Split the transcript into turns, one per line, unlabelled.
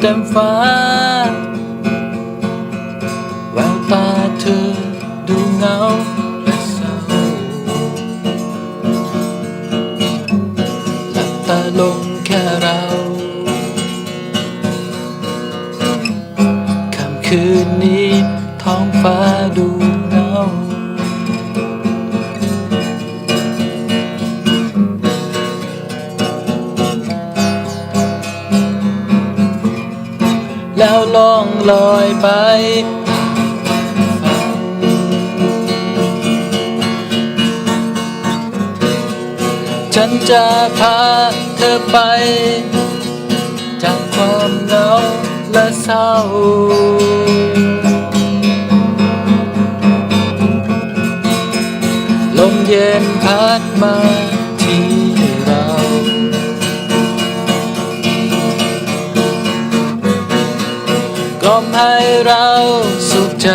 เต็มฟ้า แววตาเธอดูเหงาและเศร้าหลับตาลงแค่เราค่ำคืนนี้ท้องฟ้าดู แล้วล่องลอยไปตามฝันฉันจะพาเธอไป จากความเหงาและเศร้า ลมเย็นพัดมาที่เรา กล่อมให้เราสุขใจ